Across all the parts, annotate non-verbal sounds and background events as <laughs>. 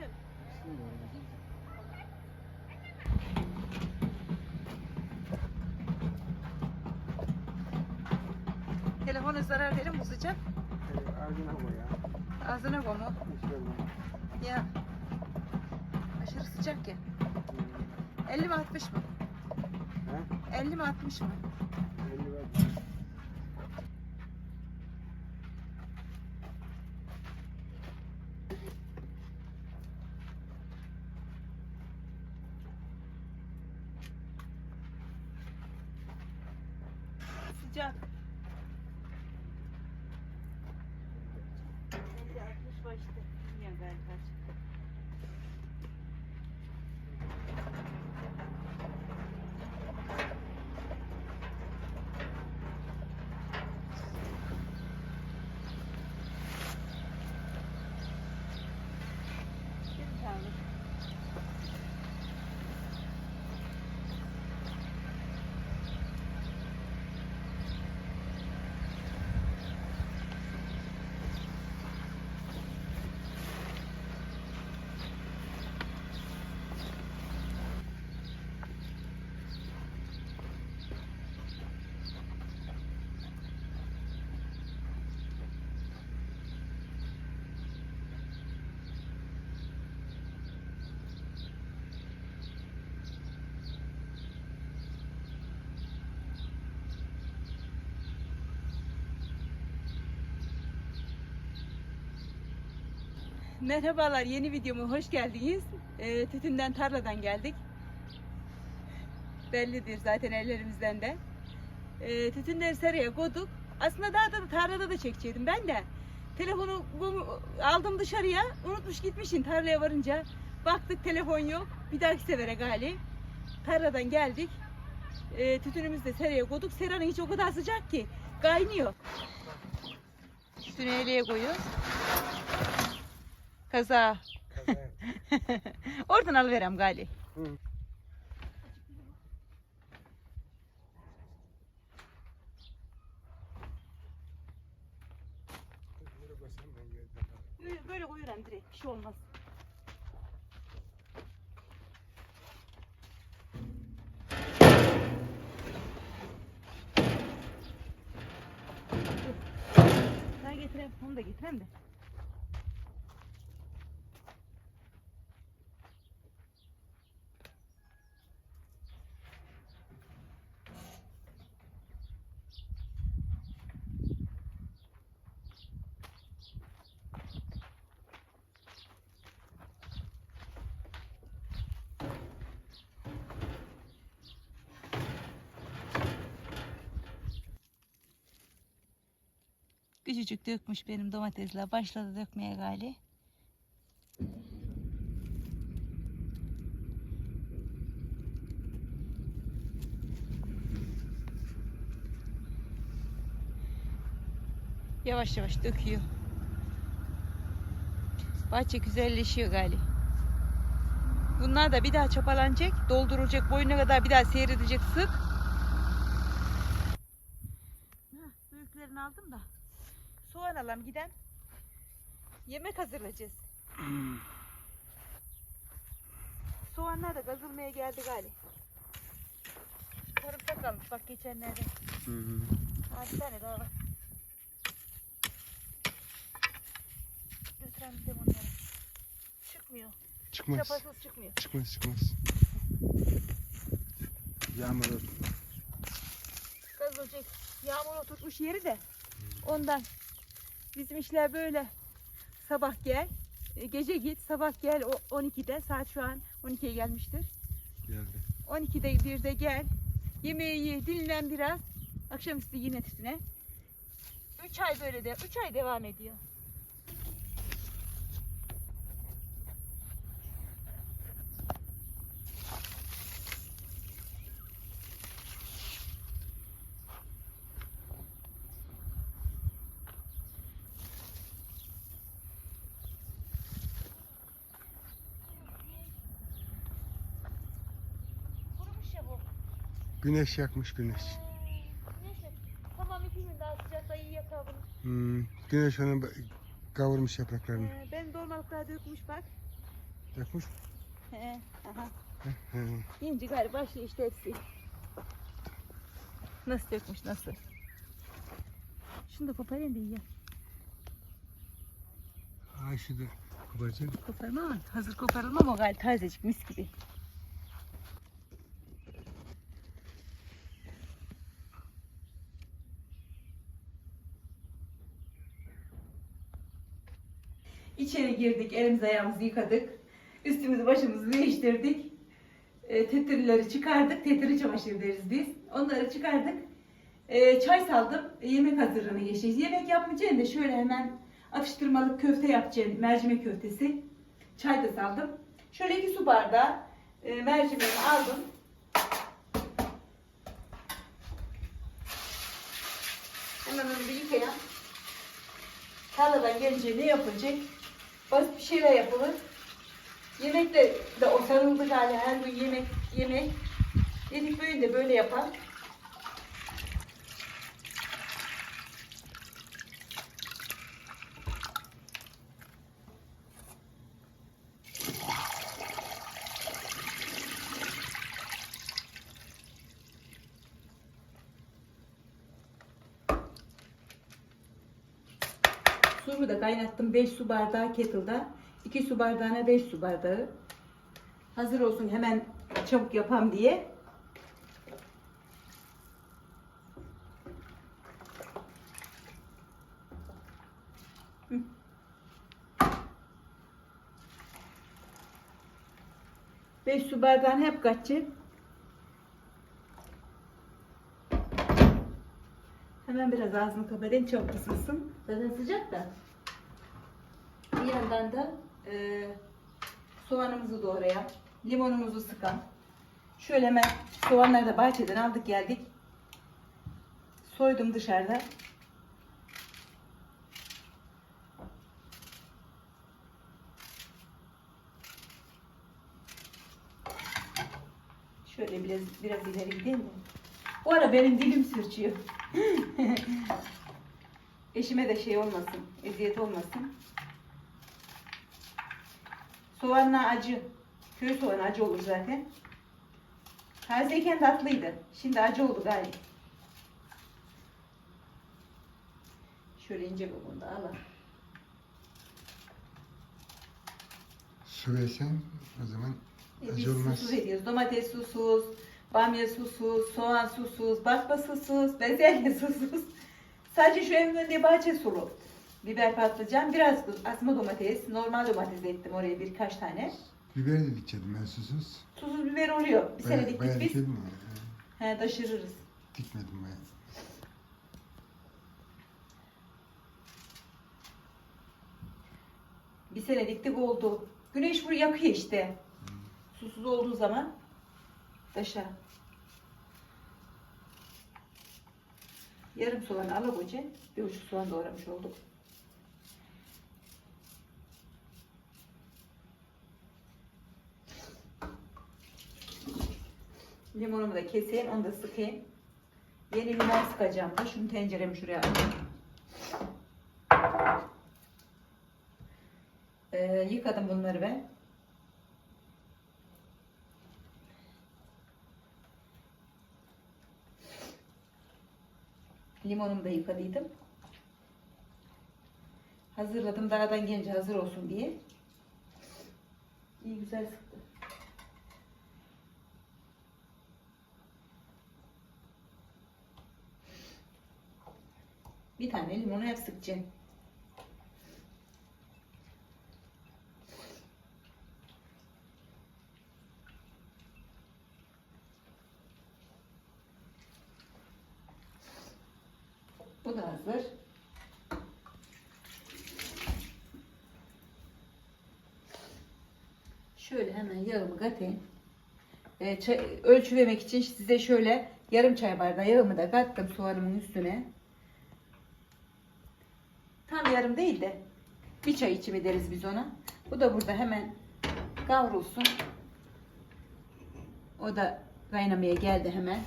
Yok. Yeter. Telefona zarar verir mi sıcak? Ee, ağzına koy ya. Ağzına koy mu? Ya. Aşırı sıcak ya. 50 mi 60 mı? Ha? 50 mi 60 mı? Elli var. Sıcak. 50 60 var işte. Bilmiyorum ben kaç. Bir tane. Merhabalar, yeni videoma hoş geldiniz. Ee, tütünden tarladan geldik. Bellidir zaten ellerimizden de. Ee, tütünleri seraya koyduk. Aslında daha da tarlada da çekecektim ben de. Telefonu aldım dışarıya, unutmuş gitmişim tarlaya varınca. Baktık telefon yok, bir dahaki sefere gali. Tarladan geldik. Ee, tütünümüzü de seraya koyduk. Seranın hiç o kadar sıcak ki kaynıyor. Üstüne eleye koyuyoruz. Kaza. Kaza. <laughs> Oradan alıverem gali. Hı. Böyle. Böyle, koyuyorum direkt bir şey olmaz. Ben getireyim, onu da getireyim de. Küçücük dökmüş benim domatesler. Başladı dökmeye gali. Yavaş yavaş döküyor. Bahçe güzelleşiyor gali. Bunlar da bir daha çapalanacak, doldurulacak, boyuna kadar bir daha seyredilecek sık. Hah, büyüklerini aldım da. Alalım giden. Yemek hazırlayacağız. <clears throat> Soğanlar da gazılmaya geldi gali. Sarımsak almış bak geçenlerde. Hı hı. Ha bir tane daha var. Götüren bir de bunları. Çıkmıyor. Çıkmaz. Çapasız çıkmıyor. Çıkmaz çıkmaz. Yağmur. Gaz olacak. Yağmur oturtmuş yeri de. Ondan. Bizim işler böyle. Sabah gel. e, Gece git. Sabah gel o 12'de. Saat şu an 12'ye gelmiştir. Geldi. 12'de bir de gel. Yemeği ye. Dinlen biraz. Akşamüstü yine tütüne. 3 ay böyle de. 3 ay devam ediyor. Kurumuş ya bu. Güneş yakmış güneş. Neyse. Tamam iki gün daha sıcakta iyi bunu. Hmm. Güneş onu kavurmuş yapraklarını. Ee, ben dolmalıklar dökmüş bak. Dökmüş. He, aha. He. İnci gari başlıyor işte hepsi. Nasıl dökmüş nasıl? Şunu da koparayım da iyi. Ayşe de koparacağım. Koparma ama hazır koparılmam o gayet tazecik mis gibi. Girdik, elimizi ayağımızı yıkadık. Üstümüzü başımızı değiştirdik. E, tetirleri çıkardık. Tetiri çamaşır deriz biz. Onları çıkardık. E, çay saldım. E, yemek hazırlığına geçeceğiz. Yemek yapmayacağım da şöyle hemen atıştırmalık köfte yapacağım. Mercimek köftesi. Çay da saldım. Şöyle iki su bardağı e, mercimeğimi aldım. Hemen onu bir yıkayalım. Tarladan gelince ne yapılacak? Basit bir şeyler yapılır. Yemek de, de o sarıldı galiba her gün yemek yemek. Dedik böyle de böyle yapalım. Suyu da kaynattım 5 su bardağı kettle'da. 2 su bardağına 5 su bardağı. Hazır olsun hemen çabuk yapam diye. Beş su bardağını hep kaçacak. Hemen biraz ağzını kapatayım çabuk ısınsın. Zaten sıcak da. Yandan da e, soğanımızı doğrayalım. Limonumuzu sıkan. Şöyle hemen soğanları da bahçeden aldık geldik. Soydum dışarıda. Şöyle biraz biraz ileri gideyim de. Bu ara benim dilim sürçüyor. <laughs> Eşime de şey olmasın, eziyet olmasın. Soğanla acı. Köy soğanı acı olur zaten. Tazeyken tatlıydı. Şimdi acı oldu galiba. Şöyle ince bunu da alalım. Su versen o zaman E, Biz acı olmaz. susuz ediyoruz. Domates susuz, bamya susuz, soğan susuz, bakma susuz, bezelye <laughs> susuz. Sadece şu evin önünde bahçe sulu. Biber patlıcan, biraz asma domates, normal domates ektim oraya birkaç tane. Biber de dikeceğim ben susuz. Tuzsuz biber oluyor. Bir sene diktik biz. dikelim mi? He taşırırız. Dikmedim bayağı. Bir sene diktik oldu. Güneş buraya yakıyor işte. Susuz olduğu zaman taşa. Yarım soğan alakoca. Bir buçuk soğan doğramış olduk. Limonumu da keseyim, onu da sıkayım. Yeni limon sıkacağım da. Şunu tenceremi şuraya alayım. Ee, yıkadım bunları ben. Limonumu da yıkadıydım. Hazırladım. Daradan gelince hazır olsun diye. İyi güzel sıktı. Bir tane limonu hep sıkacağım. Bu da hazır. Şöyle hemen yağımı katayım. Ee, çay- ölçülemek için size şöyle yarım çay bardağı yağımı da kattım soğanımın üstüne. Tam yarım değil de bir çay içimi deriz biz ona. Bu da burada hemen kavrulsun. O da kaynamaya geldi hemen.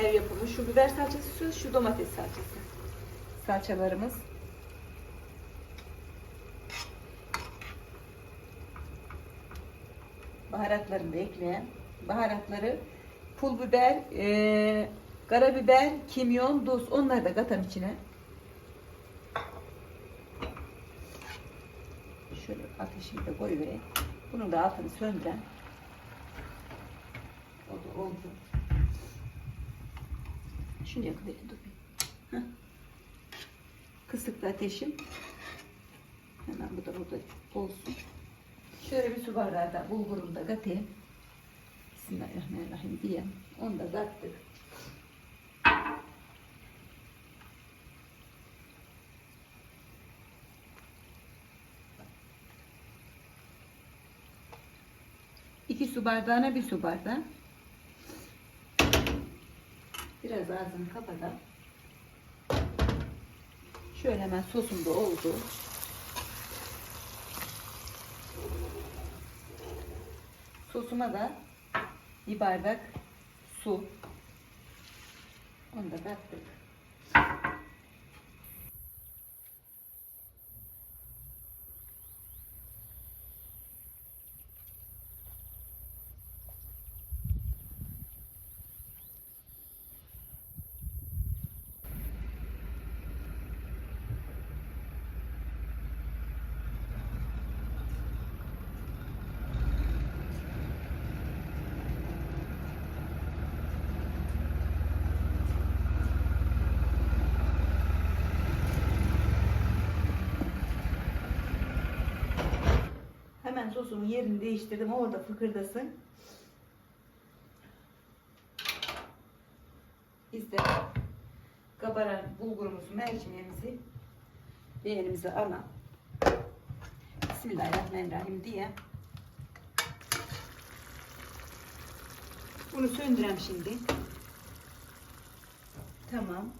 Ev yapımı şu biber salçası, şu, şu domates salçası. Salçalarımız. Baharatlarını da ekleyen. Baharatları pul biber, eee karabiber, kimyon, tuz onları da katam içine. Şöyle ateşimi de koyuvereyim. Bunun da altını söndüren. O da oldu. Şunu yakıverin dur. Kısıklı ateşim. Hemen bu da burada olsun. Şöyle bir su bardağı da bulgurumu da katayım. Bismillahirrahmanirrahim diye. Onu da kattık. İki su bardağına bir su bardağı. Biraz ağzını kapatalım. Şöyle hemen sosum da oldu. Sosuma da bir bardak su. Onu da kattık. Hemen sosumun yerini değiştirdim. Orada fıkırdasın. Biz de kabaran bulgurumuzu, mercimeğimizi beğenimize alalım. Bismillahirrahmanirrahim diye. Bunu söndürem şimdi. Tamam.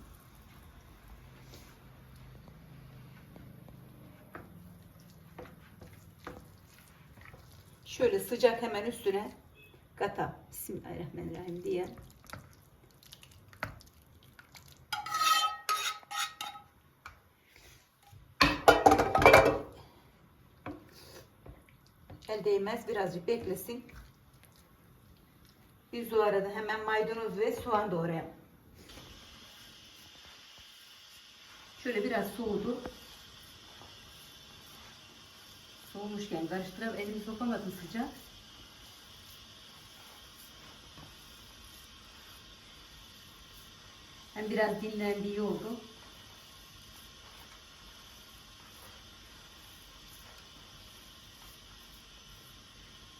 Şöyle sıcak hemen üstüne kata. Bismillahirrahmanirrahim diye. El değmez birazcık beklesin. Biz bu arada hemen maydanoz ve soğan doğrayalım. Şöyle biraz soğudu. Soğumuşken karıştırıp elimi sokamadım sıcak. Hem biraz dinlendi iyi oldu.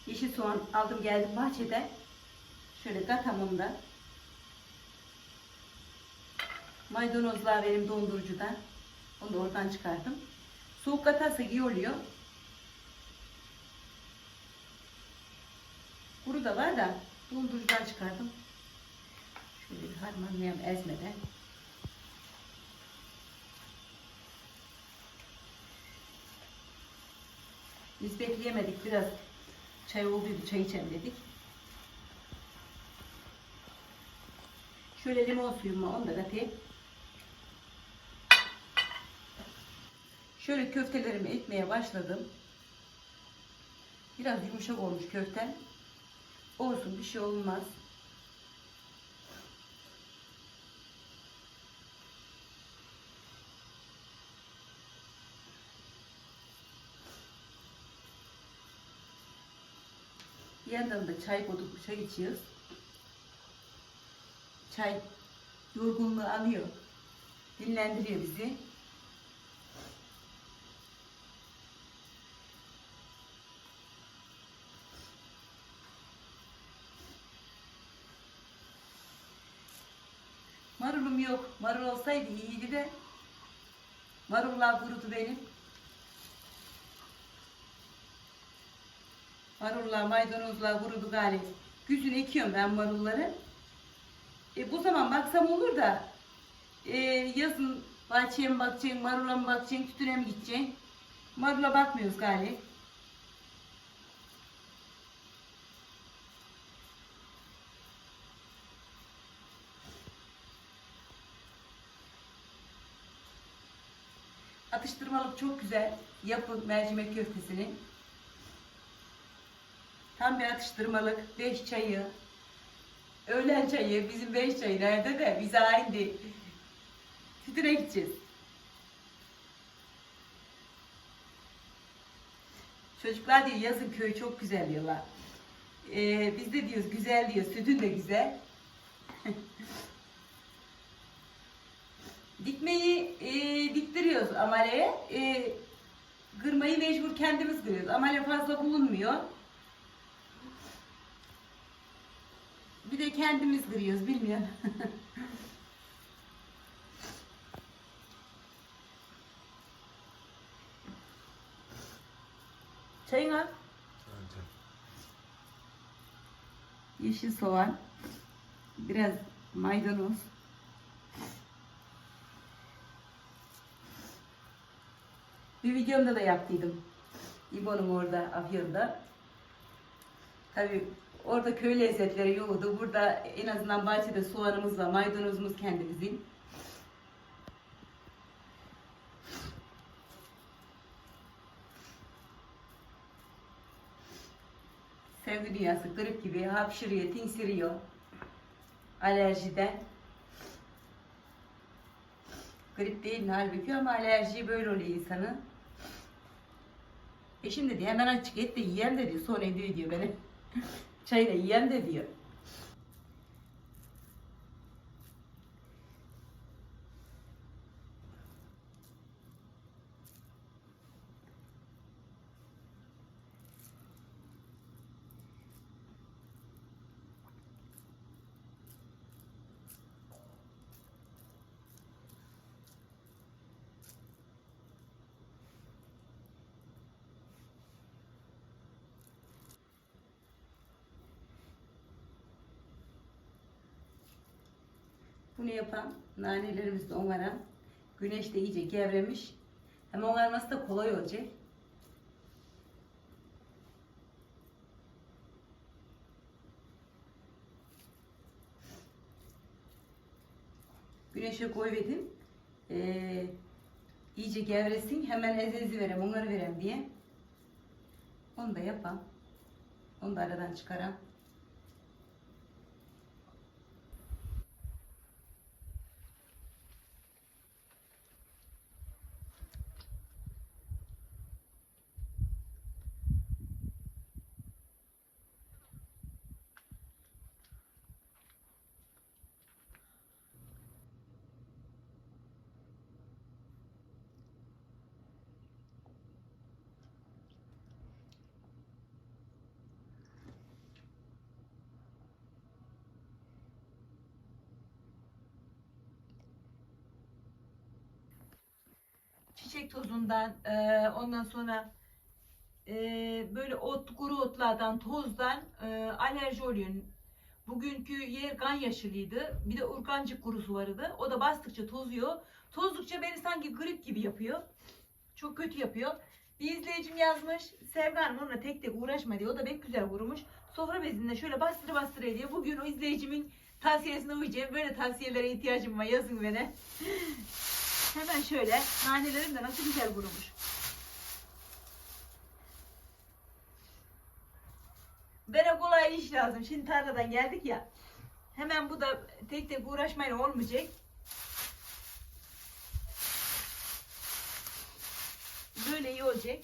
Yeşil soğan aldım geldim bahçeden. Şöyle katamında. Maydanozlar benim dondurucudan. Onu da oradan çıkardım. Soğuk katarsa iyi oluyor. Kuru da var da dondurucudan çıkardım. Şöyle bir harmanlayalım ezmeden. Biz bekleyemedik biraz çay olduydu çay içelim dedik. Şöyle limon suyumu onu da katayım. Şöyle köftelerimi etmeye başladım. Biraz yumuşak olmuş köftem. Olsun bir şey olmaz. Bir yandan da çay koyduk, çay içiyoruz. Çay yorgunluğu alıyor. Dinlendiriyor bizi. Yok. Marul olsaydı iyiydi de. Marullar kurudu benim. Marullar, maydanozlar kurudu galiba. Güzün ekiyorum ben marulları. E, bu zaman baksam olur da e, yazın bahçeye mi bakacaksın, marula mı bakacaksın, tütüne mi gideceksin? Marula bakmıyoruz galiba. Atıştırmalık çok güzel. Yapın mercimek köftesini. Tam bir atıştırmalık. Beş çayı. Öğlen çayı. Bizim beş çayı nerede de bize aynı. Sütüne gideceğiz. Çocuklar diyor yazın köy çok güzel diyorlar. Ee, biz de diyoruz güzel diyor. Sütün de güzel. <laughs> Dikmeyi e, diktiriyoruz amaleye. E, kırmayı mecbur kendimiz kırıyoruz. Amale fazla bulunmuyor. Bir de kendimiz kırıyoruz bilmiyorum. <laughs> Çayın al. Yeşil soğan. Biraz maydanoz. Bir videomda da yaptıydım. İbo'nun orada, Afyon'da. Tabii orada köy lezzetleri yoktu. Burada en azından bahçede soğanımız var, maydanozumuz kendimizin. Sevgi dünyası grip gibi hapşırıyor, tinsiriyor. Alerjiden. Grip değil halbuki ama alerji böyle oluyor insanın. Eşim dedi hemen açık et de yiyem de diyor. Sonra diyor diyor beni. <laughs> Çayla yiyem de diyor. Bunu yapan nanelerimiz de onlara güneşte iyice gevremiş. Hem onarması da kolay olacak. Güneşe koyvedim. Ee, iyice gevresin. Hemen ezezi verem, onları verem diye. Onu da yapam. Onu da aradan çıkaram. Tozundan, e, ondan sonra e, böyle ot, kuru otlardan, tozdan e, alerji oluyor. Bugünkü yer kan yaşılıydı. Bir de urgancık kurusu vardı. O da bastıkça tozuyor. Tozdukça beni sanki grip gibi yapıyor. Çok kötü yapıyor. Bir izleyicim yazmış. Sevgan onunla tek tek uğraşma diye. O da pek güzel vurmuş. Sofra bezinde şöyle bastırı bastırı ediyor. Bugün o izleyicimin tavsiyesine uyacağım. Böyle tavsiyelere ihtiyacım var. Yazın beni. <laughs> Hemen şöyle nanelerim de nasıl güzel kurumuş. Bana kolay iş lazım. Şimdi tarladan geldik ya. Hemen bu da tek tek uğraşmayla olmayacak. Böyle iyi olacak.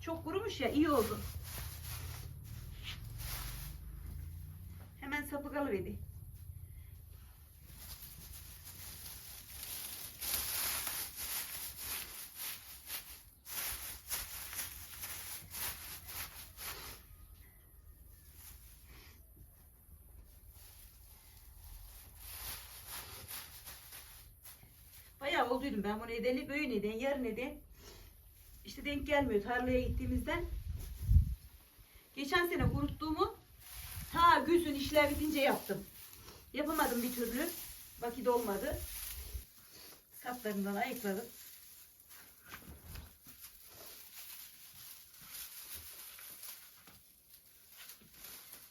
Çok kurumuş ya iyi oldu. Hemen sapık alıverdi. Bayağı olduydum ben. Bunu edeli böyle neden yarın neden? İşte denk gelmiyor. Tarlaya gittiğimizden. Geçen sene kuruttuğumu ta güzün işler bitince yaptım yapamadım bir türlü vakit olmadı saplarından ayıkladım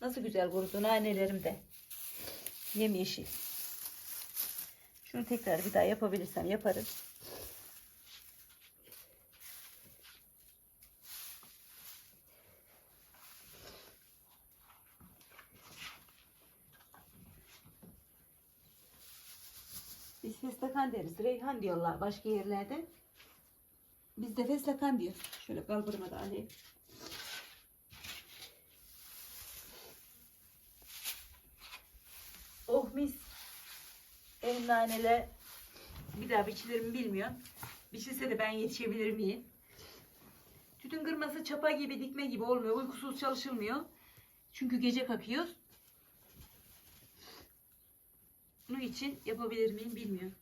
Nasıl güzel kurudu nanelerim de. Yemyeşil. Şunu tekrar bir daha yapabilirsem yaparım. Biz fesleğen deriz. Reyhan diyorlar başka yerlerde. Biz de fesleğen diyor. Şöyle kalbırıma da alayım. Oh mis. Elim naneler. Bir daha biçilir mi bilmiyorum. Biçilse de ben yetişebilir miyim? Tütün kırması çapa gibi dikme gibi olmuyor. Uykusuz çalışılmıyor. Çünkü gece kakıyoruz. Bunun için yapabilir miyim bilmiyorum.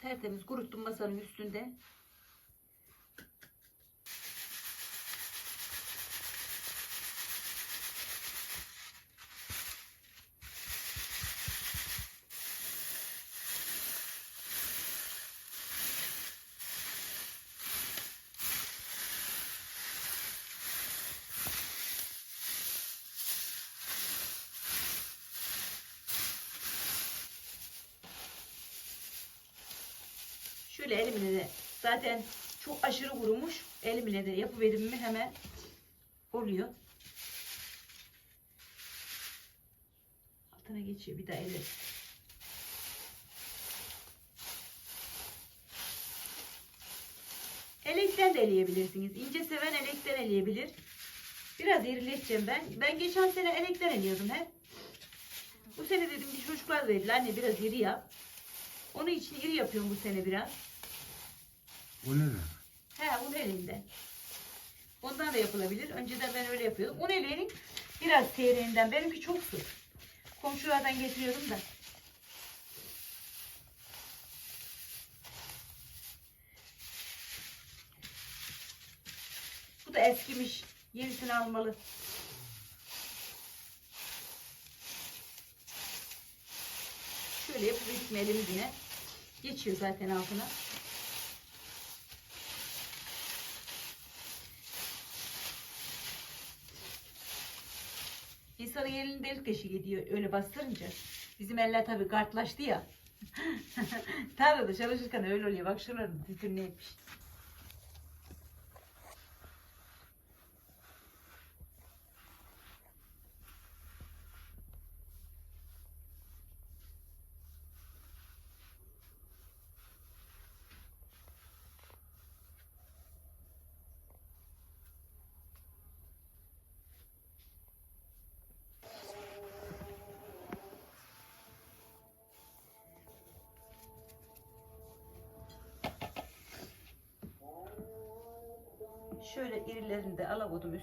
Tertemiz kuruttum masanın üstünde. Zaten çok aşırı kurumuş. Elimle de yapıverim mi hemen oluyor. Altına geçiyor bir daha ele. Elekten de eleyebilirsiniz. İnce seven elekten eleyebilir. Biraz irileteceğim ben. Ben geçen sene elekten eliyordum hep. Bu sene dedim ki çocuklar da dediler anne biraz iri yap. Onun için iri yapıyorum bu sene biraz. O ne lan? He un elinde. Ondan da yapılabilir. Önceden ben öyle yapıyordum. Un eleğinin biraz seyreğinden. Benimki çok su. Komşulardan getiriyorum da. Bu da eskimiş. Yenisini almalı. Şöyle yapıp bitmeyelim yine. Geçiyor zaten altına. İnsanın elini delik deşik ediyor öyle bastırınca. Bizim eller tabii kartlaştı ya. <laughs> Tarlada çalışırken öyle oluyor. Bak şuraların tütün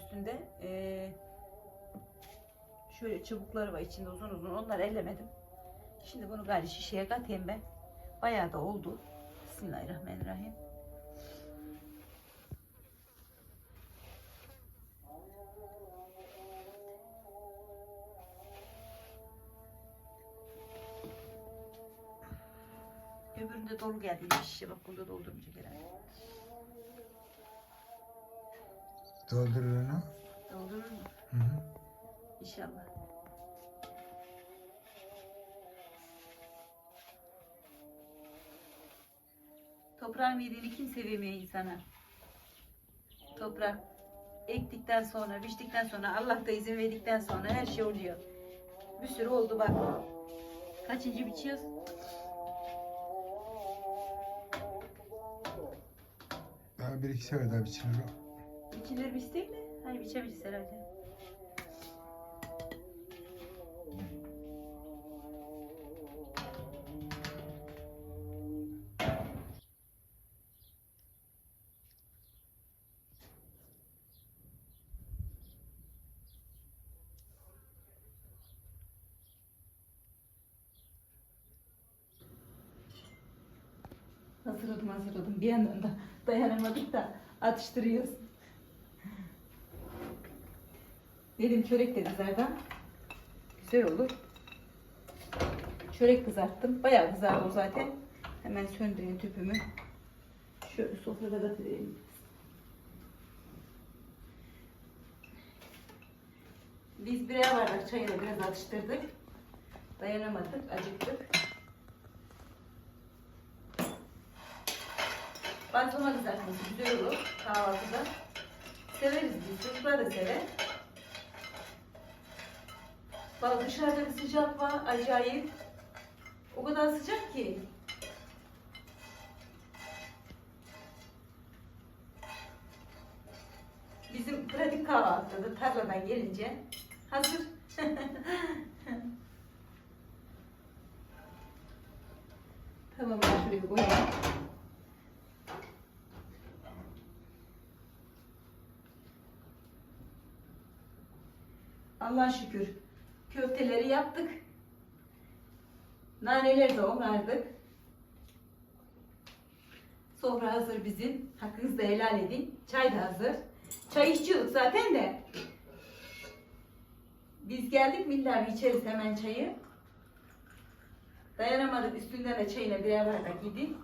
üstünde. Ee, şöyle çubukları var içinde uzun uzun. Onları ellemedim. Şimdi bunu gari şişeye katayım ben. Bayağı da oldu. Bismillahirrahmanirrahim. Öbüründe dolu geldi şişe. Bak bunda doldurmayacak herhalde. Doldurur onu. Doldurur mu? Hı hı. İnşallah. Toprağın verdiğini kimse vermiyor insana. Toprak ektikten sonra, biçtikten sonra, Allah da izin verdikten sonra her şey oluyor. Bir sürü oldu bak. Kaçıncı biçiyoruz? Daha bir iki sefer daha biçilir o. Biçilir biçtik mi? Hani biçebiliriz herhalde. Hazırladım hazırladım. Bir yandan da dayanamadık da atıştırıyoruz. Dedim çörek dedi zaten. Güzel olur. çörek kızarttım. Bayağı kızardı o zaten. Hemen söndüreyim tüpümü. Şöyle sofrada batırayım. Biz birer bardak çayını biraz atıştırdık. Dayanamadık, acıktık. Basmama kızartması güzel olur kahvaltıda. Severiz biz, çocuklar da sever. Valla dışarıda bir sıcak var, acayip. O kadar sıcak ki. Bizim pratik kahvaltıda tarladan gelince hazır. <laughs> tamam ben şuraya koyayım. Allah şükür Naneleri de onardık. Sofra hazır bizim. Hakkınızı da helal edin. Çay da hazır. Çay içiyorduk zaten de. Biz geldik miller içeriz hemen çayı. Dayanamadık üstünden de çayına birer bardak yedik.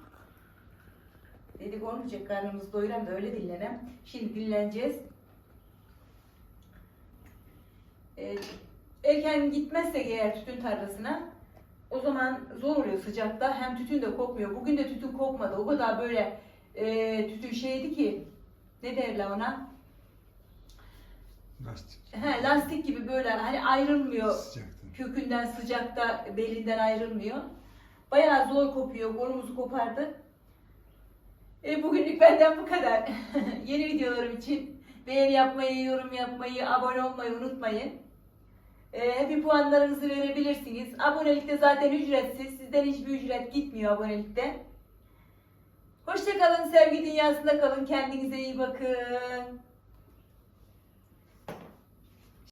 Dedik olmayacak karnımızı doyuran da öyle dinlenem. Şimdi dinleneceğiz. Ee, erken gitmezsek eğer tütün tarlasına o zaman zor oluyor sıcakta. Hem tütün de kokmuyor. Bugün de tütün kokmadı. O kadar böyle e, tütün şeydi ki ne derler ona? Lastik He, lastik gibi böyle hani ayrılmıyor. sıcaktı. Kökünden sıcakta belinden ayrılmıyor. Bayağı zor kopuyor. Kolumuzu kopardı. E, bugünlük benden bu kadar. <laughs> Yeni videolarım için beğeni yapmayı, yorum yapmayı, abone olmayı unutmayın. E, happy puanlarınızı verebilirsiniz. Abonelikte zaten ücretsiz. Sizden hiçbir ücret gitmiyor abonelikte. Hoşçakalın, sevgi dünyasında kalın. Kendinize iyi bakın.